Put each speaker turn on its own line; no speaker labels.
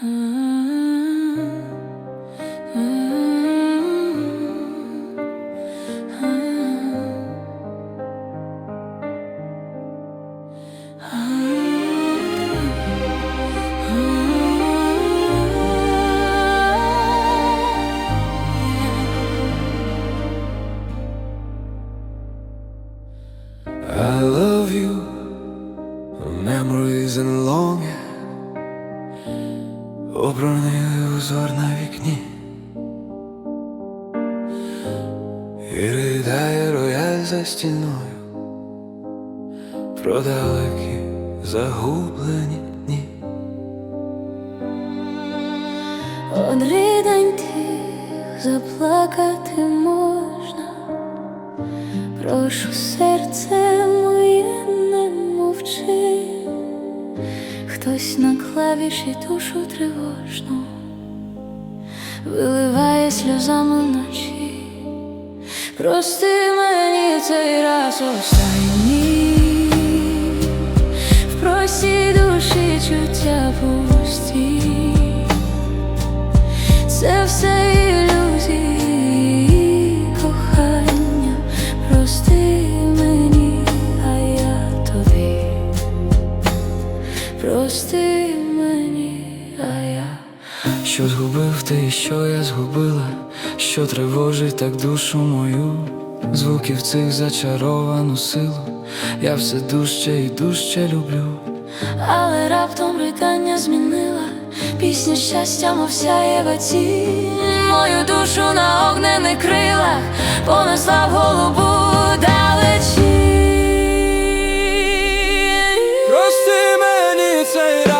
I love you, memories and longing Обраний узор на вікні. І ридає рояль за стіною. Про далекі загублені дні.
Одріденьки заплакати можна, прошу серце хтось на клавіші душу тривожну, виливає сльозами вночі, прости мені цей раз останній, в простій душі чуття пусті. Це все прости мені, а я.
Що згубив ти, що я згубила, що тривожить так душу мою, звуків цих зачаровану силу, я все дужче і дужче люблю.
Але раптом ридання змінила Пісня щастя, мов сяєва тінь Мою душу на огнених крилах Понесла в голубу said